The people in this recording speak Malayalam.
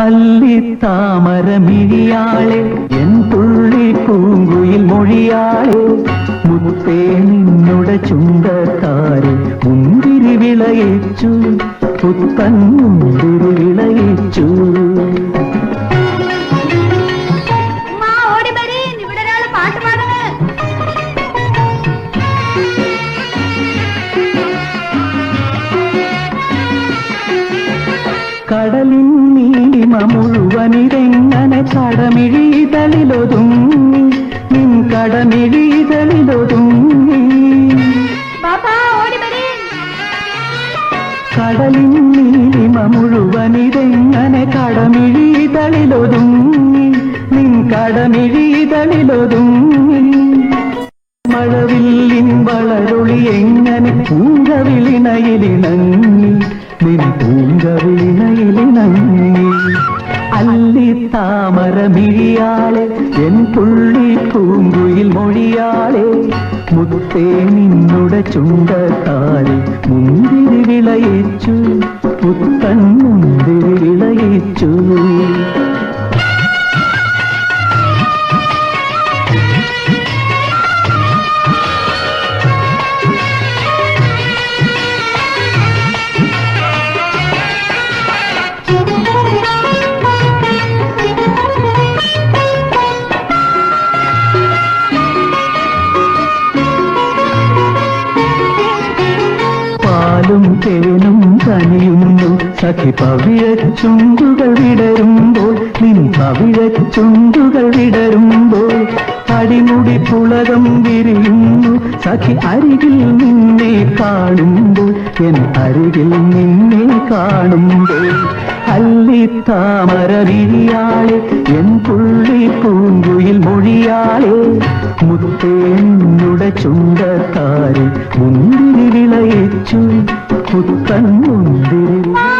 അല്ലിത്താമരമിഴിയാളെ എൻ തുള്ളി പൂങ്കുയിൽ മൊഴിയാളെ മുത്തേ നിന്നുടെ ചുണ്ടക്കാരെ മുന്തിരി വിളയിച്ചു പുത്തൻ മുന്തിരി വിളയിച്ചു. കടലിൻ നീലിമ മുഴുവനിതെങ്ങനെ കടമിഴിതളിലൊതുങ്ങി. നിൻ കടമിഴിതളിലൊതുങ്ങി കടലിൻ നീലിമ മുഴുവനിതെങ്ങനെ കടമിഴിതളിലൊതുങ്ങി നിൻ കടമിഴിതളിലൊതുങ്ങി. മഴവില്ലിൻ വളരൊളി എങ്ങനെ പൂങ്കവിളിണയിലിണങ്ങി നിൻ പൂങ്കവിളിണയിലിണങ്ങി അല്ലി താമരമിഴിയാളെ എൻ പുള്ളി പൂങ്കുയിൽ മൊഴിയാളെ മുത്തേ നിന്നുടെ ചുണ്ടത്താലെ മുന്തിരി തേനും കനിയുന്നു സഖി പവിഴച്ചുണ്ടുകൾ വിടരുമ്പോൾ നിൻ പവിഴച്ചുണ്ടുകൾ വിടരുമ്പോൾ അടിമുടി പുളകം വിരിയുന്നു. സഖി അരികിൽ നിന്നെ കാണുമ്പോൾ എൻ അരികിൽ നിന്നെ കാണുമ്പോൾ അല്ലി താമര വിരിയാളെ എൻ പുള്ളി പൂങ്കുയിൽ മൊഴിയാളെ മുത്തേന്നുടെ ചുണ്ടത്താരെ മുന്തിരി വിളയിച്ചു. புத்தன் முந்திரில்